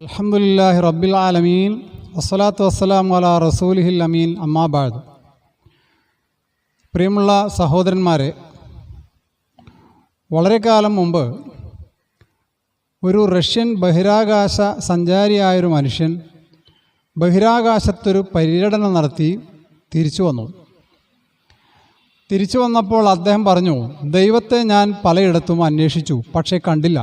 അലഹമുല്ലാഹി റബ്ബിൽ ആലമീൻ വസ്സലാത്തു വസ്സലാം അല റസൂലിഹിൽ അമീൻ അമ്മാബാദ് പ്രിയമുള്ള സഹോദരന്മാരെ വളരെ കാലം മുമ്പ് ഒരു റഷ്യൻ ബഹിരാകാശ സഞ്ചാരിയായൊരു മനുഷ്യൻ ബഹിരാകാശത്തൊരു പര്യടനം നടത്തി തിരിച്ചു വന്നു. തിരിച്ചു വന്നപ്പോൾ അദ്ദേഹം പറഞ്ഞു ദൈവത്തെ ഞാൻ പലയിടത്തും അന്വേഷിച്ചു പക്ഷേ കണ്ടില്ല.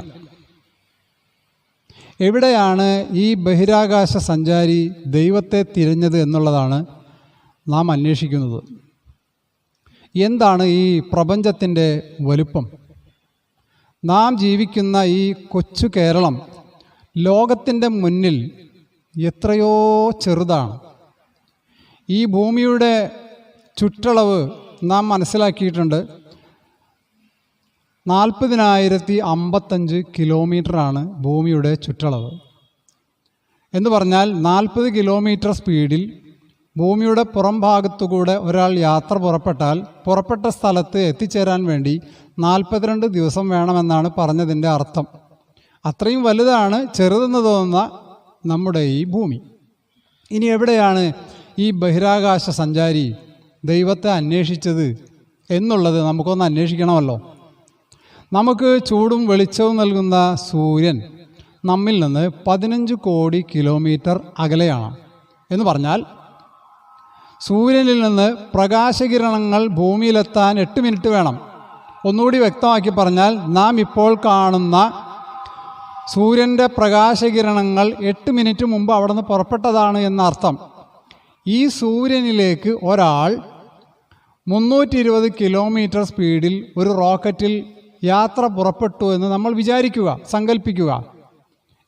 എവിടെയാണ് ഈ ബഹിരാകാശ സഞ്ചാരി ദൈവത്തെ തിരഞ്ഞത് എന്നുള്ളതാണ് നാം അന്വേഷിക്കുന്നത്. എന്താണ് ഈ പ്രപഞ്ചത്തിന്റെ വലുപ്പം? നാം ജീവിക്കുന്ന ഈ കൊച്ചു കേരളം ലോകത്തിന്റെ മുന്നിൽ എത്രയോ ചെറുതാണ്. ഈ ഭൂമിയുടെ ചുറ്റളവ് നാം മനസ്സിലാക്കിയിട്ടുണ്ട്. നാൽപ്പതിനായിരത്തി അമ്പത്തഞ്ച് കിലോമീറ്ററാണ് ഭൂമിയുടെ ചുറ്റളവ്. എന്ന് പറഞ്ഞാൽ നാൽപ്പത് കിലോമീറ്റർ സ്പീഡിൽ ഭൂമിയുടെ പുറം ഭാഗത്തുകൂടെ ഒരാൾ യാത്ര പുറപ്പെട്ടാൽ പുറപ്പെട്ട സ്ഥലത്ത് എത്തിച്ചേരാൻ വേണ്ടി നാൽപ്പത്തിരണ്ട് ദിവസം വേണമെന്നാണ് പറഞ്ഞതിന്റെ അർത്ഥം. അത്രയും വലുതാണ് ചെറുതെന്ന് തോന്നുന്ന നമ്മുടെ ഈ ഭൂമി. ഇനി എവിടെയാണ് ഈ ബഹിരാകാശ സഞ്ചാരി ദൈവത്തെ അന്വേഷിച്ചത് എന്നുള്ളത് നമുക്കൊന്ന് അന്വേഷിക്കണമല്ലോ. നമുക്ക് ചൂടും വെളിച്ചവും നൽകുന്ന സൂര്യൻ നമ്മിൽ നിന്ന് പതിനഞ്ച് കോടി കിലോമീറ്റർ അകലെയാണ്. എന്ന് പറഞ്ഞാൽ സൂര്യനിൽ നിന്ന് പ്രകാശകിരണങ്ങൾ ഭൂമിയിലെത്താൻ എട്ട് മിനിറ്റ് വേണം. ഒന്നുകൂടി വ്യക്തമാക്കി പറഞ്ഞാൽ നാം ഇപ്പോൾ കാണുന്ന സൂര്യന്റെ പ്രകാശകിരണങ്ങൾ എട്ട് മിനിറ്റ് മുമ്പ് അവിടെ നിന്ന് പുറപ്പെട്ടതാണ് എന്നർത്ഥം. ഈ സൂര്യനിലേക്ക് ഒരാൾ മുന്നൂറ്റി ഇരുപത് കിലോമീറ്റർ സ്പീഡിൽ ഒരു റോക്കറ്റിൽ യാത്ര പുറപ്പെട്ടു എന്ന് നമ്മൾ വിചാരിക്കുക സങ്കല്പിക്കുക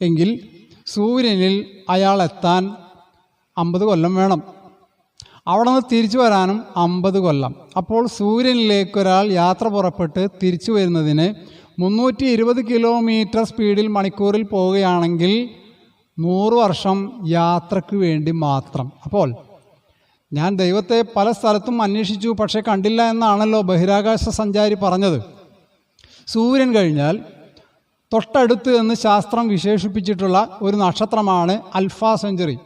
എങ്കിൽ സൂര്യനിൽ അയാൾ എത്താൻ അമ്പത് കൊല്ലം വേണം. അവിടെ നിന്ന് തിരിച്ചു വരാനും അമ്പത് കൊല്ലം. അപ്പോൾ സൂര്യനിലേക്ക് ഒരാൾ യാത്ര പുറപ്പെട്ട് തിരിച്ചു വരുന്നതിന് മുന്നൂറ്റി ഇരുപത് കിലോമീറ്റർ സ്പീഡിൽ മണിക്കൂറിൽ പോവുകയാണെങ്കിൽ നൂറ് വർഷം യാത്രയ്ക്ക് വേണ്ടി മാത്രം. അപ്പോൾ ഞാൻ ദൈവത്തെ പല സ്ഥലത്തും അന്വേഷിച്ചു പക്ഷേ കണ്ടില്ല എന്നാണല്ലോ ബഹിരാകാശ സഞ്ചാരി പറഞ്ഞത്. സൂര്യൻ കഴിഞ്ഞാൽ തൊട്ടടുത്ത് എന്ന് ശാസ്ത്രം വിശേഷിപ്പിച്ചിട്ടുള്ള ഒരു നക്ഷത്രമാണ് അൽഫ സെഞ്ചുറി.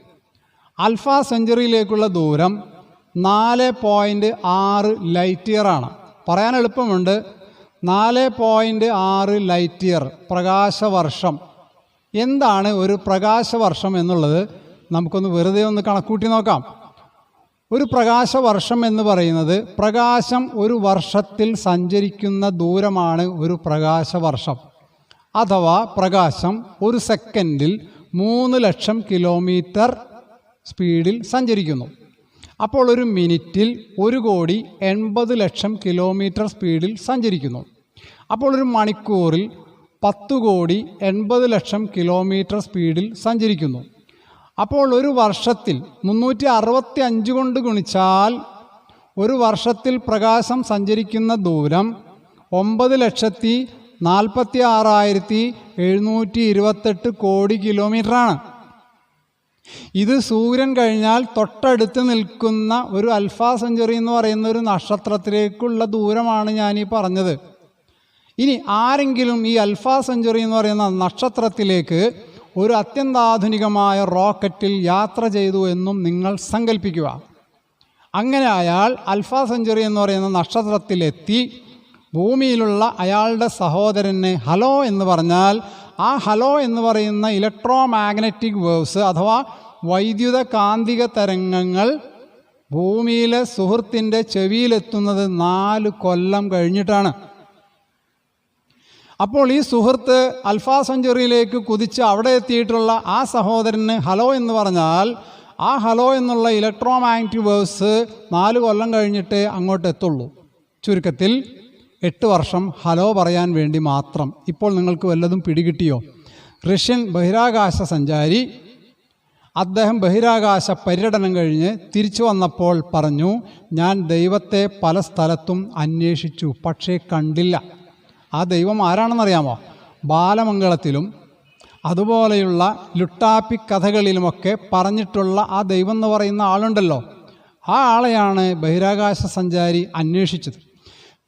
അൽഫ സെഞ്ചുറിയിലേക്കുള്ള ദൂരം നാല് പോയിന്റ് ആറ് ലൈറ്റ് ഇയറാണ് പറയാൻ എളുപ്പമുണ്ട്. നാല് പോയിന്റ് ആറ് ലൈറ്റ് ഇയർ പ്രകാശവർഷം. എന്താണ് ഒരു പ്രകാശവർഷം എന്നുള്ളത്? നമുക്കൊന്ന് വെറുതെ ഒന്ന് കണക്കൂട്ടി നോക്കാം. ഒരു പ്രകാശവർഷം എന്ന് പറയുന്നത് പ്രകാശം ഒരു വർഷത്തിൽ സഞ്ചരിക്കുന്ന ദൂരമാണ് ഒരു പ്രകാശവർഷം. അഥവാ പ്രകാശം ഒരു സെക്കൻഡിൽ മൂന്ന് ലക്ഷം കിലോമീറ്റർ സ്പീഡിൽ സഞ്ചരിക്കുന്നു. അപ്പോൾ ഒരു മിനിറ്റിൽ ഒരു കോടി എൺപത് ലക്ഷം കിലോമീറ്റർ സ്പീഡിൽ സഞ്ചരിക്കുന്നു. അപ്പോൾ ഒരു മണിക്കൂറിൽ പത്ത് കോടി എൺപത് ലക്ഷം കിലോമീറ്റർ സ്പീഡിൽ സഞ്ചരിക്കുന്നു. അപ്പോൾ ഒരു വർഷത്തിൽ മുന്നൂറ്റി അറുപത്തി അഞ്ച് കൊണ്ട് ഗുണിച്ചാൽ ഒരു വർഷത്തിൽ പ്രകാശം സഞ്ചരിക്കുന്ന ദൂരം ഒമ്പത് ലക്ഷത്തി നാൽപ്പത്തി ആറായിരത്തി എഴുന്നൂറ്റി ഇരുപത്തെട്ട് കോടി കിലോമീറ്ററാണ്. ഇത് സൂര്യൻ കഴിഞ്ഞാൽ തൊട്ടടുത്ത് നിൽക്കുന്ന ഒരു അൽഫ സെഞ്ചുറി എന്ന് പറയുന്ന ഒരു നക്ഷത്രത്തിലേക്കുള്ള ദൂരമാണ് ഞാൻ ഈ പറഞ്ഞത്. ഇനി ആരെങ്കിലും ഈ അൽഫ സെഞ്ചുറി എന്ന് പറയുന്ന നക്ഷത്രത്തിലേക്ക് ഒരു അത്യന്താധുനികമായ റോക്കറ്റിൽ യാത്ര ചെയ്തു എന്നും നിങ്ങൾ സങ്കല്പിക്കുക അങ്ങനെ അയാൾ അൽഫ സെഞ്ചുറി എന്ന് പറയുന്ന നക്ഷത്രത്തിലെത്തി. ഭൂമിയിലുള്ള അയാളുടെ സഹോദരനെ ഹലോ എന്ന് പറഞ്ഞാൽ ആ ഹലോ എന്ന് പറയുന്ന ഇലക്ട്രോ മാഗ്നറ്റിക് വേവ്സ് അഥവാ വൈദ്യുത കാന്തിക തരംഗങ്ങൾ ഭൂമിയിലെ സുഹൃത്തിന്റെ ചെവിയിലെത്തുന്നത് നാല് കൊല്ലം കഴിഞ്ഞിട്ടാണ്. അപ്പോൾ ഈ സുഹൃത്ത് അൽഫാ സെഞ്ചുറിയിലേക്ക് കുതിച്ച് അവിടെ എത്തിയിട്ടുള്ള ആ സഹോദരന് ഹലോ എന്ന് പറഞ്ഞാൽ ആ ഹലോ എന്നുള്ള ഇലക്ട്രോ മാഗ്നറ്റിക് വേവ്സ് നാല് കൊല്ലം കഴിഞ്ഞിട്ട് അങ്ങോട്ട് എത്തുള്ളൂ. ചുരുക്കത്തിൽ എട്ട് വർഷം ഹലോ പറയാൻ വേണ്ടി മാത്രം. ഇപ്പോൾ നിങ്ങൾക്ക് വല്ലതും പിടികിട്ടിയോ? റഷ്യൻ ബഹിരാകാശ സഞ്ചാരി അദ്ദേഹം ബഹിരാകാശ പര്യടനം കഴിഞ്ഞ് തിരിച്ചു വന്നപ്പോൾ പറഞ്ഞു ഞാൻ ദൈവത്തെ പല സ്ഥലത്തും അന്വേഷിച്ചു പക്ഷേ കണ്ടില്ല. ആ ദൈവം ആരാണെന്നറിയാമോ? ബാലമംഗളത്തിലും അതുപോലെയുള്ള ലുട്ടാപ്പി കഥകളിലുമൊക്കെ പറഞ്ഞിട്ടുള്ള ആ ദൈവം എന്ന് പറയുന്ന ആളുണ്ടല്ലോ. ആ ആളെയാണ് ബഹിരാകാശ സഞ്ചാരി അന്വേഷിച്ചത്.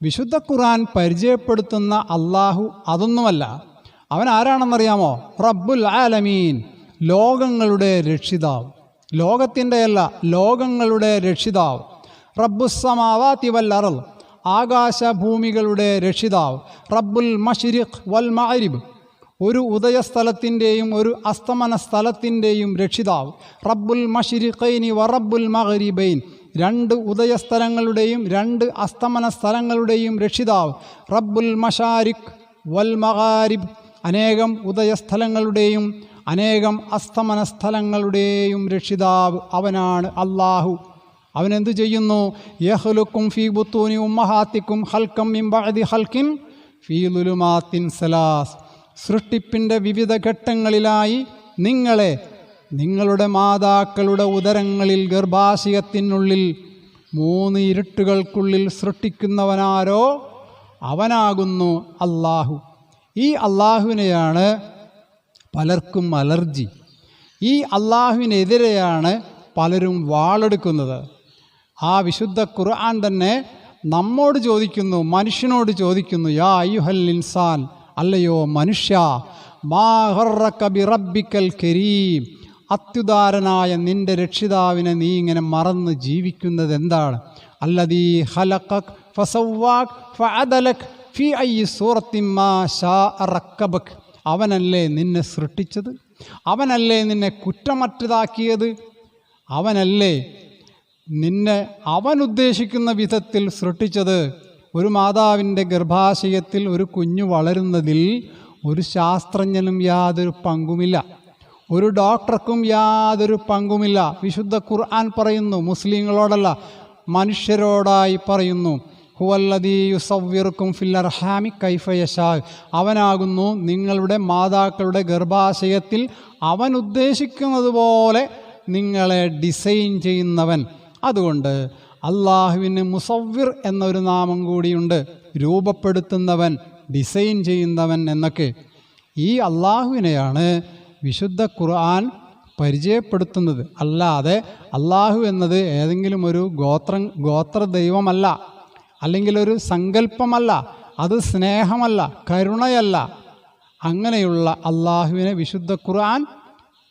വിശുദ്ധ ഖുറാൻ പരിചയപ്പെടുത്തുന്ന അള്ളാഹു അതൊന്നുമല്ല. അവൻ ആരാണെന്നറിയാമോ? റബ്ബുൽ ആലമീൻ ലോകങ്ങളുടെ രക്ഷിതാവ്. ലോകത്തിന്റെയല്ല ലോകങ്ങളുടെ രക്ഷിതാവ്. റബ്ബുസമാവാ വല്ലറൽ ആകാശഭൂമികളുടെ രക്ഷിതാവ് റബ്ബുൽ മഷിരിഖ് വൽ മാരിബ് ഒരു ഉദയസ്ഥലത്തിന്റെയും ഒരു അസ്തമന സ്ഥലത്തിന്റെയും രക്ഷിതാവ് റബ്ബുൽ മഷിരിഖൈനി റബ്ബുൽ മഹരിബൈൻ രണ്ട് ഉദയസ്ഥലങ്ങളുടെയും രണ്ട് അസ്തമന സ്ഥലങ്ങളുടെയും രക്ഷിതാവ് റബ്ബുൽ മഷാരിഖ് വൽ മഹാരിബ് അനേകം ഉദയസ്ഥലങ്ങളുടെയും അനേകം അസ്തമന സ്ഥലങ്ങളുടെയും രക്ഷിതാവ് അവനാണ് അള്ളാഹു അവനെന്ത് ചെയ്യുന്നു? യഹ്ലുക്കും ഫീ ബുത്തൂനി ഉമ്മഹാത്തിക്കും ഹൽക്കം ഇംബഅദി ഹൽക്കിൻ ഫീ ലുലുമാത്തിൻ സലാസ്. സൃഷ്ടിപ്പിന്റെ വിവിധ ഘട്ടങ്ങളിലായി നിങ്ങളെ നിങ്ങളുടെ മാതാക്കളുടെ ഉദരങ്ങളിൽ ഗർഭാശയത്തിനുള്ളിൽ മൂന്ന് ഇരുട്ടുകൾക്കുള്ളിൽ സൃഷ്ടിക്കുന്നവനാരോ അവനാകുന്നു അള്ളാഹു ഈ അള്ളാഹുവിനെയാണ് പലർക്കും അലർജി. ഈ അള്ളാഹുവിനെതിരെയാണ് പലരും വാളെടുക്കുന്നത്. ആ വിശുദ്ധ ഖുർആൻ തന്നെ നമ്മോട് ചോദിക്കുന്നു മനുഷ്യനോട് ചോദിക്കുന്നു യാ അയ്യുഹൽ ഇൻസാൻ അല്ലയോ മനുഷ്യ മാ ബി റബ്ബിക്കൽ കരീം അത്യുദാരനായ നിന്റെ രക്ഷിതാവിനെ നീ ഇങ്ങനെ മറന്ന് ജീവിക്കുന്നത് എന്താണ്? അല്ലതീ ഹലക്കക് ഫസവാക് ഫഅദലക് ഫി ഐ സൂറത്തിമ്മാ ഷാ റക്കബക്. അവനല്ലേ നിന്നെ സൃഷ്ടിച്ചത്? അവനല്ലേ നിന്നെ കുറ്റമറ്റതാക്കിയത്? അവനല്ലേ നിന്നെ അവൻ ഉദ്ദേശിക്കുന്ന വിധത്തിൽ സൃഷ്ടിച്ചത് ഒരു മാതാവിന്റെ ഗർഭാശയത്തിൽ ഒരു കുഞ്ഞു വളരുന്നതിൽ ഒരു ശാസ്ത്രജ്ഞനും യാതൊരു പങ്കുമില്ല. ഒരു ഡോക്ടർക്കും യാതൊരു പങ്കുമില്ല. വിശുദ്ധ ഖുർആൻ പറയുന്നു മുസ്ലിങ്ങളോടല്ല മനുഷ്യരോടായി പറയുന്നു ഹുവല്ലദീ യുസവ്വിറുക്കും ഫില്ലർഹാമി കൈഫയഷാ അവനാകുന്നു നിങ്ങളുടെ മാതാക്കളുടെ ഗർഭാശയത്തിൽ അവൻ ഉദ്ദേശിക്കുന്നത് പോലെ നിങ്ങളെ ഡിസൈൻ ചെയ്യുന്നവൻ. അതുകൊണ്ട് അള്ളാഹുവിന് മുസവ്വിർ എന്നൊരു നാമം കൂടിയുണ്ട്. രൂപപ്പെടുത്തുന്നവൻ ഡിസൈൻ ചെയ്യുന്നവൻ എന്നൊക്കെ. ഈ അള്ളാഹുവിനെയാണ് വിശുദ്ധ ഖുർആൻ പരിചയപ്പെടുത്തുന്നത്. അല്ലാതെ അള്ളാഹു എന്നത് ഏതെങ്കിലും ഒരു ഗോത്ര ഗോത്ര ദൈവമല്ല. അല്ലെങ്കിൽ ഒരു സങ്കല്പമല്ല. അത് സ്നേഹമല്ല കരുണയല്ല. അങ്ങനെയുള്ള അള്ളാഹുവിനെ വിശുദ്ധ ഖുർആൻ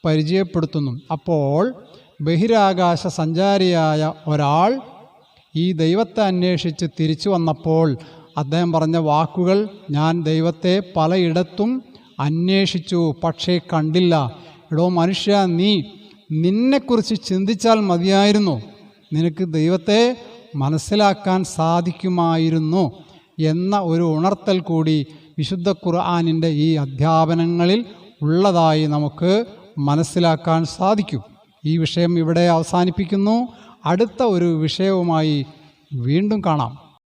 പരിചയപ്പെടുത്തുന്നു. അപ്പോൾ ബഹിരാകാശ സഞ്ചാരിയായ ഒരാൾ ഈ ദൈവത്തെ അന്വേഷിച്ച് തിരിച്ചു വന്നപ്പോൾ അദ്ദേഹം പറഞ്ഞ വാക്കുകൾ ഞാൻ ദൈവത്തെ പലയിടത്തും അന്വേഷിച്ചു പക്ഷേ കണ്ടില്ല. എടോ മനുഷ്യ നീ നിന്നെക്കുറിച്ച് ചിന്തിച്ചാൽ മതിയായിരുന്നു. നിനക്ക് ദൈവത്തെ മനസ്സിലാക്കാൻ സാധിക്കുമായിരുന്നു എന്ന ഒരു ഉണർത്തൽ കൂടി വിശുദ്ധ ഖുർആാനിന്റെ ഈ അധ്യാപനങ്ങളിൽ ഉള്ളതായി നമുക്ക് മനസ്സിലാക്കാൻ സാധിക്കും. ഈ വിഷയം ഇവിടെ അവസാനിപ്പിക്കുന്നു. അടുത്ത ഒരു വിഷയവുമായി വീണ്ടും കാണാം.